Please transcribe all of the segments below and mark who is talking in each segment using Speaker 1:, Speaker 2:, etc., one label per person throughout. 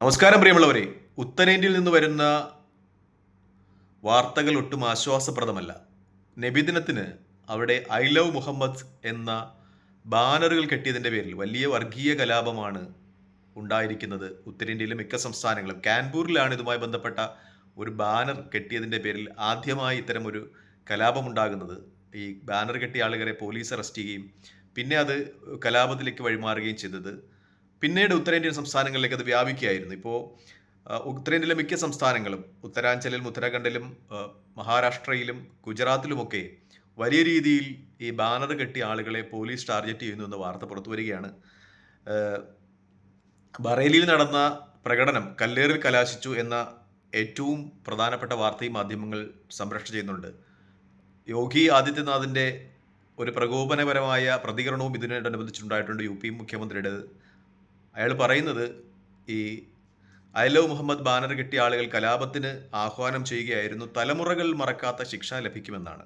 Speaker 1: നമസ്കാരം പ്രിയമുള്ളവരെ. ഉത്തരേന്ത്യയിൽ നിന്ന് വരുന്ന വാർത്തകൾ ഒട്ടും ആശ്വാസപ്രദമല്ല. നബിദിനത്തിന് അവിടെ ഐ ലവ് മുഹമ്മദ് എന്ന ബാനറുകൾ കെട്ടിയതിന്റെ പേരിൽ വലിയ വർഗീയ കലാപമാണ് ഉണ്ടായിരിക്കുന്നത് ഉത്തരേന്ത്യയിലെ മിക്ക സംസ്ഥാനങ്ങളും. കാൻപൂരിലാണ് ഇതുമായി ബന്ധപ്പെട്ട ഒരു ബാനർ കെട്ടിയതിന്റെ പേരിൽ ആദ്യമായി ഇത്തരം ഒരു കലാപമുണ്ടാകുന്നത്. ഈ ബാനർ കെട്ടിയ ആളുകളെ പോലീസ് അറസ്റ്റ് ചെയ്യുകയും പിന്നെ അത് കലാപത്തിലേക്ക് വഴിമാറുകയും ചെയ്തത് പിന്നീട് ഉത്തരേന്ത്യൻ സംസ്ഥാനങ്ങളിലേക്ക് അത് വ്യാപിക്കുകയായിരുന്നു. ഇപ്പോൾ ഉത്തരേന്ത്യയിലെ മിക്ക സംസ്ഥാനങ്ങളും ഉത്തരാഞ്ചലിലും ഉത്തരാഖണ്ഡിലും മഹാരാഷ്ട്രയിലും ഗുജറാത്തിലുമൊക്കെ വലിയ രീതിയിൽ ഈ ബാനർ കെട്ടിയ ആളുകളെ പോലീസ് ടാർഗറ്റ് ചെയ്യുന്നു എന്ന വാർത്ത പുറത്തു വരികയാണ്. ബറേലിയിൽ നടന്ന പ്രകടനം കല്ലേറിൽ കലാശിച്ചു എന്ന ഏറ്റവും പ്രധാനപ്പെട്ട വാർത്തയും മാധ്യമങ്ങൾ സംരക്ഷണം ചെയ്യുന്നുണ്ട്. യോഗി ആദിത്യനാഥിന്റെ ഒരു പ്രകോപനപരമായ പ്രതികരണവും ഇതിനോടനുബന്ധിച്ചുണ്ടായിട്ടുണ്ട്. U P മുഖ്യമന്ത്രിയുടേത്. അയാൾ പറയുന്നത് ഈ ഐ ലവ് മുഹമ്മദ് ബാനർ കിട്ടിയ ആളുകൾ കലാപത്തിന് ആഹ്വാനം ചെയ്യുകയായിരുന്നു തലമുറകൾ മറക്കാത്ത ശിക്ഷ ലഭിക്കുമെന്നാണ്.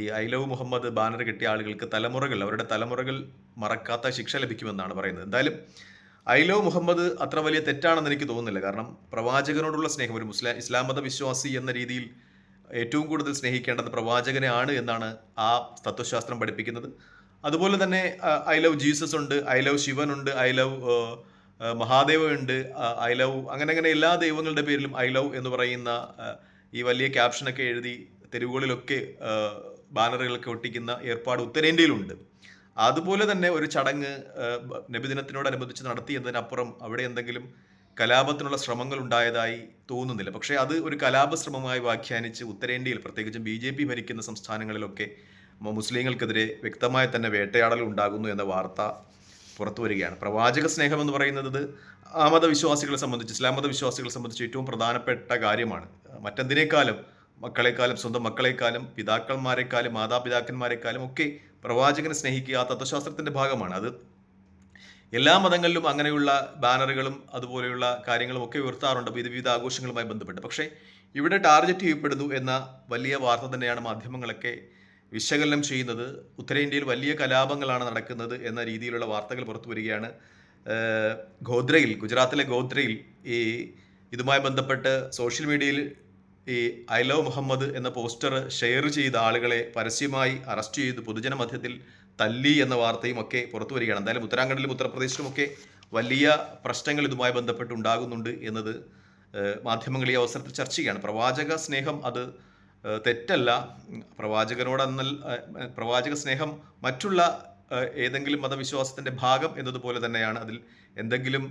Speaker 1: ഈ ഐ ലവ് മുഹമ്മദ് ബാനർ കിട്ടിയ ആളുകൾക്ക് തലമുറകൾ അവരുടെ തലമുറകൾ മറക്കാത്ത ശിക്ഷ ലഭിക്കുമെന്നാണ് പറയുന്നത്. എന്തായാലും ഐ ലവ് മുഹമ്മദ് അത്ര വലിയ തെറ്റാണെന്ന് എനിക്ക് തോന്നുന്നില്ല. കാരണം പ്രവാചകനോടുള്ള സ്നേഹം ഒരു മുസ്ലിം ഇസ്ലാം മത വിശ്വാസി എന്ന രീതിയിൽ ഏറ്റവും കൂടുതൽ സ്നേഹിക്കേണ്ടത് പ്രവാചകനെ ആണ് എന്നാണ് ആ തത്വശാസ്ത്രം പഠിപ്പിക്കുന്നത്. അതുപോലെ തന്നെ ഐ ലവ് ജീസസ് ഉണ്ട് ഐ ലവ് ശിവൻ ഉണ്ട് ഐ ലവ് മഹാദേവ ഉണ്ട് ഐ ലവ് അങ്ങനെ അങ്ങനെ എല്ലാ ദൈവങ്ങളുടെ പേരിലും ഐ ലവ് എന്ന് പറയുന്ന ഈ വലിയ ക്യാപ്ഷനൊക്കെ എഴുതി തെരുവുകളിലൊക്കെ ബാനറുകളൊക്കെ ഒട്ടിക്കുന്ന ഏർപ്പാട് ഉത്തരേന്ത്യയിലുണ്ട്. അതുപോലെ തന്നെ ഒരു ചടങ്ങ് നബിദിനത്തിനോടനുബന്ധിച്ച് നടത്തി എന്നതിനപ്പുറം അവിടെ എന്തെങ്കിലും കലാപത്തിനുള്ള ശ്രമങ്ങൾ ഉണ്ടായതായി തോന്നുന്നില്ല. പക്ഷേ അത് ഒരു കലാപശ്രമമായി വ്യാഖ്യാനിച്ച് ഉത്തരേന്ത്യയിൽ പ്രത്യേകിച്ചും ബി ഭരിക്കുന്ന സംസ്ഥാനങ്ങളിലൊക്കെ മുസ്ലിങ്ങൾക്കെതിരെ വ്യക്തമായി തന്നെ വേട്ടയാടൽ ഉണ്ടാകുന്നു എന്ന വാർത്ത പുറത്തു വരികയാണ്. പ്രവാചക സ്നേഹം എന്ന് പറയുന്നത് ആ മതവിശ്വാസികളെ സംബന്ധിച്ച് ഇസ്ലാം മതവിശ്വാസികളെ സംബന്ധിച്ച് ഏറ്റവും പ്രധാനപ്പെട്ട കാര്യമാണ്. മറ്റെന്തിനേക്കാളും മക്കളെക്കാളും സ്വന്തം മക്കളെക്കാളും പിതാക്കന്മാരെക്കാളും മാതാപിതാക്കന്മാരെക്കാളും ഒക്കെ പ്രവാചകനെ സ്നേഹിക്കുക ആ തത്വശാസ്ത്രത്തിന്റെ ഭാഗമാണ്. അത് എല്ലാ മതങ്ങളിലും അങ്ങനെയുള്ള ബാനറുകളും അതുപോലെയുള്ള കാര്യങ്ങളും ഒക്കെ ഉയർത്താറുണ്ട്. ഇത് വിവിധ ആഘോഷങ്ങളുമായി ബന്ധപ്പെട്ട്. പക്ഷേ ഇവിടെ ടാർഗറ്റ് ചെയ്യപ്പെടുന്നു എന്ന വലിയ വാർത്ത തന്നെയാണ് മാധ്യമങ്ങളൊക്കെ വിശകലനം ചെയ്യുന്നത് ഉത്തരേന്ത്യയിൽ വലിയ കലാപങ്ങളാണ് നടക്കുന്നത് എന്ന രീതിയിലുള്ള വാർത്തകൾ പുറത്തു വരികയാണ്. ഗോദ്രയിൽ ഗുജറാത്തിലെ ഗോദ്രയിൽ ഈ ഇതുമായി ബന്ധപ്പെട്ട് സോഷ്യൽ മീഡിയയിൽ ഈ ഐ ലവ് മുഹമ്മദ് എന്ന പോസ്റ്റർ ഷെയർ ചെയ്ത ആളുകളെ പരസ്യമായി അറസ്റ്റ് ചെയ്ത് പൊതുജന മധ്യത്തിൽ തല്ലി എന്ന വാർത്തയും ഒക്കെ പുറത്തു വരികയാണ്. എന്തായാലും ഉത്തരാഖണ്ഡിലും ഉത്തർപ്രദേശിലും ഒക്കെ വലിയ പ്രശ്നങ്ങൾ ഇതുമായി ബന്ധപ്പെട്ട് ഉണ്ടാകുന്നുണ്ട് എന്നത് മാധ്യമങ്ങൾ ഈ അവസരത്തിൽ ചർച്ച ചെയ്യുകയാണ്. പ്രവാചക സ്നേഹം അത് തെറ്റല്ല. പ്രവാചകനോട് അന്നൽ പ്രവാചക സ്നേഹം മറ്റുള്ള ഏതെങ്കിലും മതവിശ്വാസത്തിന്റെ ഭാഗം എന്നതുപോലെ തന്നെയാണ് അതിൽ എന്തെങ്കിലും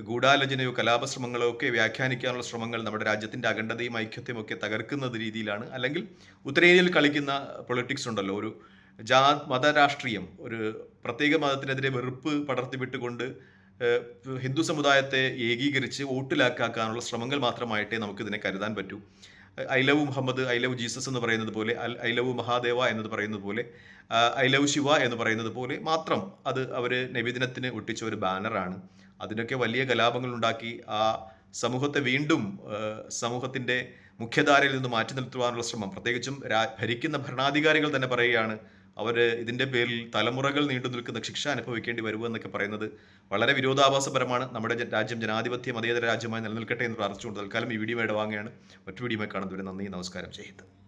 Speaker 1: ഗൂഢാലോചനയോ കലാപശ്രമങ്ങളോ ഒക്കെ വ്യാഖ്യാനിക്കാനുള്ള ശ്രമങ്ങൾ നമ്മുടെ രാജ്യത്തിന്റെ അഖണ്ഡതയും ഐക്യത്തെയും ഒക്കെ തകർക്കുന്ന രീതിയിലാണ്. അല്ലെങ്കിൽ ഉത്തരേന്ത്യയിൽ കളിക്കുന്ന പൊളിറ്റിക്സ് ഉണ്ടല്ലോ. ഒരു ജാ മതരാഷ്ട്രീയം ഒരു പ്രത്യേക മതത്തിനെതിരെ വെറുപ്പ് പടർത്തിവിട്ടുകൊണ്ട് ഹിന്ദു സമുദായത്തെ ഏകീകരിച്ച് വോട്ടിലാക്കാനുള്ള ശ്രമങ്ങൾ മാത്രമായിട്ടേ നമുക്കിതിനെ കരുതാൻ പറ്റൂ. I love Muhammad I love Jesus എന്ന് പറയുന്നത് പോലെ ഐ ലവ് മഹാദേവ എന്നത് പറയുന്നത് പോലെ ഐ ലവ് ശിവ എന്ന് പറയുന്നത് പോലെ മാത്രം അത് അവർ നബിദിനത്തിന് ഒട്ടിച്ച ഒരു ബാനറാണ്. അതിനൊക്കെ വലിയ കലാപങ്ങൾ ഉണ്ടാക്കി ആ സമൂഹത്തെ വീണ്ടും സമൂഹത്തിന്റെ മുഖ്യധാരയിൽ നിന്ന് മാറ്റി നിർത്തുവാനുള്ള ശ്രമം. പ്രത്യേകിച്ചും ഭരിക്കുന്ന ഭരണാധികാരികൾ തന്നെ പറയുകയാണ് അവർ ഇതിന്റെ പേരിൽ തലമുറകൾ നീണ്ടു നിൽക്കുന്ന ശിക്ഷ അനുഭവിക്കേണ്ടി വരുമെന്നൊക്കെ പറയുന്നത് വളരെ വിരോധാഭാസപരമാണ്. നമ്മുടെ രാജ്യം ജനാധിപത്യ മതേതര രാജ്യമായി നിലനിൽക്കട്ടെ എന്ന് പ്രാർത്ഥിച്ചുകൊണ്ട് തൽക്കാലം ഈ വീഡിയോ വാങ്ങിയാണ് മറ്റു വീഡിയോ കാണുന്നവരെ നന്ദി നമസ്കാരം. ചെയ്ത്